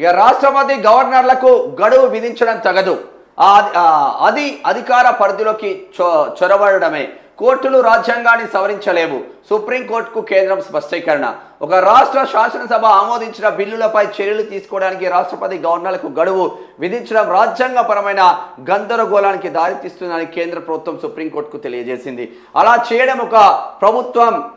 ఇక రాష్ట్రపతి గవర్నర్లకు గడువు విధించడం తగదు. అది అధికార పరిధిలోకి చొ- చొరబడమే కోర్టులు రాజ్యాంగాన్ని సవరించలేవు. సుప్రీంకోర్టుకు కేంద్రం స్పష్టీకరణ. ఒక రాష్ట్ర శాసనసభ ఆమోదించిన బిల్లులపై చర్యలు తీసుకోవడానికి రాష్ట్రపతి గవర్నర్లకు గడువు విధించడం రాజ్యాంగపరమైన గందరగోళానికి దారితీస్తుందని కేంద్ర ప్రభుత్వం సుప్రీంకోర్టుకు తెలియజేసింది. అలా చేయడం ఒక ప్రభుత్వం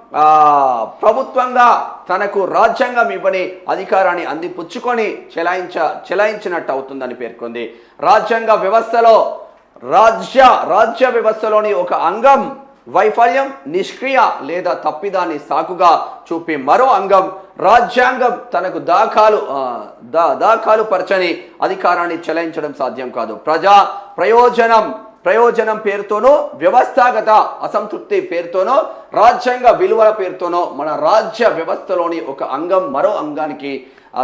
ప్రభుత్వంగా తనకు రాజ్యాంగం ఇవ్వని అధికారాన్ని అందిపుచ్చుకొని చెలాయించ చెలాయించినట్టు అవుతుందని పేర్కొంది. రాజ్యాంగ వ్యవస్థలో రాజ్య రాజ్య వ్యవస్థలోని ఒక అంగం వైఫల్యం నిష్క్రియ లేదా తప్పిదాన్ని సాకుగా చూపి మరో అంగం రాజ్యాంగం తనకు దాఖాలు దా దాఖాలు పరచని అధికారాన్ని చెలాయించడం సాధ్యం కాదు. ప్రజా ప్రయోజనం ప్రయోజనం పేరుతోనో వ్యవస్థాగత అసంతృప్తి పేరుతోనో రాజ్యాంగ విలువల పేరుతోనో మన రాజ్య వ్యవస్థలోని ఒక అంగం మరో అంగానికి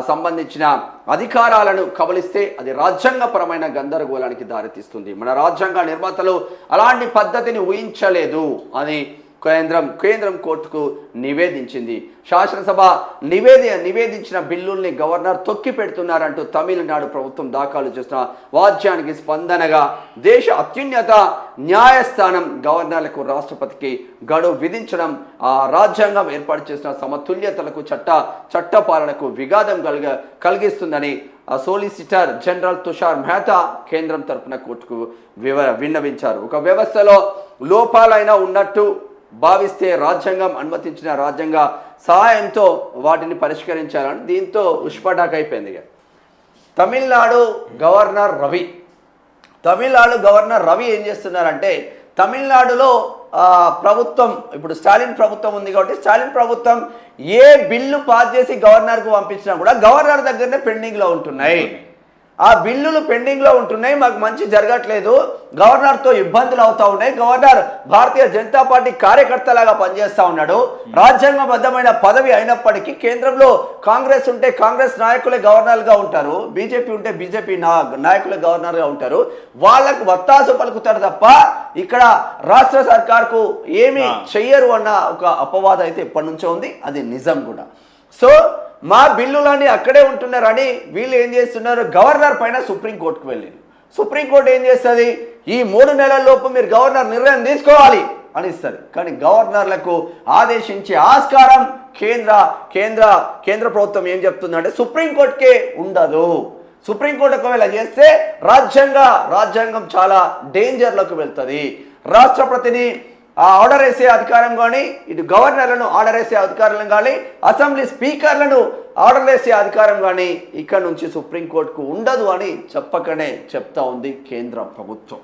సంబంధించిన అధికారాలను కబలిస్తే అది రాజ్యాంగపరమైన గందరగోళానికి దారితీస్తుంది. మన రాజ్యాంగ నిర్మాతలు అలాంటి పద్ధతిని ఊహించలేదు అని కేంద్రం కేంద్రం కోర్టుకు నివేదించింది. శాసనసభ నివేది నివేదించిన బిల్లుల్ని గవర్నర్ తొక్కి పెడుతున్నారంటూ తమిళనాడు ప్రభుత్వం దాఖలు చేసిన వాద్యానికి స్పందనగా దేశ అత్యున్నత న్యాయస్థానం గవర్నర్లకు రాష్ట్రపతికి గడువు విధించడం ఆ రాజ్యాంగం ఏర్పాటు చేసిన సమతుల్యతలకు చట్ట చట్టపాలనకు విఘాతం కలిగ కలిగిస్తుందని సోలిసిటర్ జనరల్ తుషార్ మెహతా కేంద్రం తరపున కోర్టుకు వివ విన్నవించారు. ఒక వ్యవస్థలో లోపాలైనా ఉన్నట్టు భావిస్తే రాజ్యాంగం అనుమతించిన రాజ్యాంగ సహాయంతో వాటిని పరిష్కరించాలని దీంతో ఉష్పటాక్ అయిపోయింది ఇక. తమిళనాడు గవర్నర్ రవి. తమిళనాడు గవర్నర్ రవి ఏం చేస్తున్నారంటే తమిళనాడులో ప్రభుత్వం ఇప్పుడు స్టాలిన్ ప్రభుత్వం ఉంది కాబట్టి స్టాలిన్ ప్రభుత్వం ఏ బిల్లు పాస్ చేసి గవర్నర్కు పంపించినా కూడా గవర్నర్ దగ్గరనే పెండింగ్లో ఉంటున్నాయి. ఆ బిల్లులు పెండింగ్లో ఉంటున్నాయి మాకు మంచి జరగట్లేదు. గవర్నర్తో ఇబ్బందులు అవుతా ఉన్నాయి. గవర్నర్ భారతీయ జనతా పార్టీ కార్యకర్తలాగా పనిచేస్తా ఉన్నాడు. రాజ్యాంగబద్ధమైన పదవి అయినప్పటికీ కేంద్రంలో కాంగ్రెస్ ఉంటే కాంగ్రెస్ నాయకులే గవర్నర్గా ఉంటారు. బీజేపీ ఉంటే బీజేపీ నా నాయకులే గవర్నర్గా ఉంటారు. వాళ్ళకు వత్తాసు పలుకుతారు తప్ప ఇక్కడ రాష్ట్ర సర్కార్కు ఏమీ చెయ్యరు అన్న ఒక అపవాదం అయితే ఎప్పటి నుంచో ఉంది. అది నిజం కూడా. సో మా బిల్లులన్నీ అక్కడే ఉంటున్నారని వీళ్ళు ఏం చేస్తున్నారు? గవర్నర్ పైన సుప్రీంకోర్టుకు వెళ్ళింది. సుప్రీంకోర్టు ఏం చేస్తుంది? ఈ మూడు నెలల లోపు మీరు గవర్నర్ నిర్ణయం తీసుకోవాలి అని ఇస్తుంది కానీ గవర్నర్లకు ఆదేశించే ఆస్కారం కేంద్ర కేంద్ర కేంద్ర ప్రభుత్వం ఏం చెప్తుందంటే సుప్రీంకోర్టుకే ఉండదు. సుప్రీంకోర్టు ఒకవేళ చేస్తే రాజ్యాంగ రాజ్యాంగం చాలా డేంజర్లోకి వెళ్తుంది. రాష్ట్రపతిని ఆ ఆర్డర్ వేసే అధికారం కానీ ఇటు గవర్నర్లను ఆర్డర్ వేసే అధికారం కానీ అసెంబ్లీ స్పీకర్లను ఆర్డర్ వేసే అధికారం కానీ ఇక్కడ నుంచి సుప్రీంకోర్టుకు ఉండదు అని చెప్పకనే చెప్తా ఉంది కేంద్ర ప్రభుత్వం.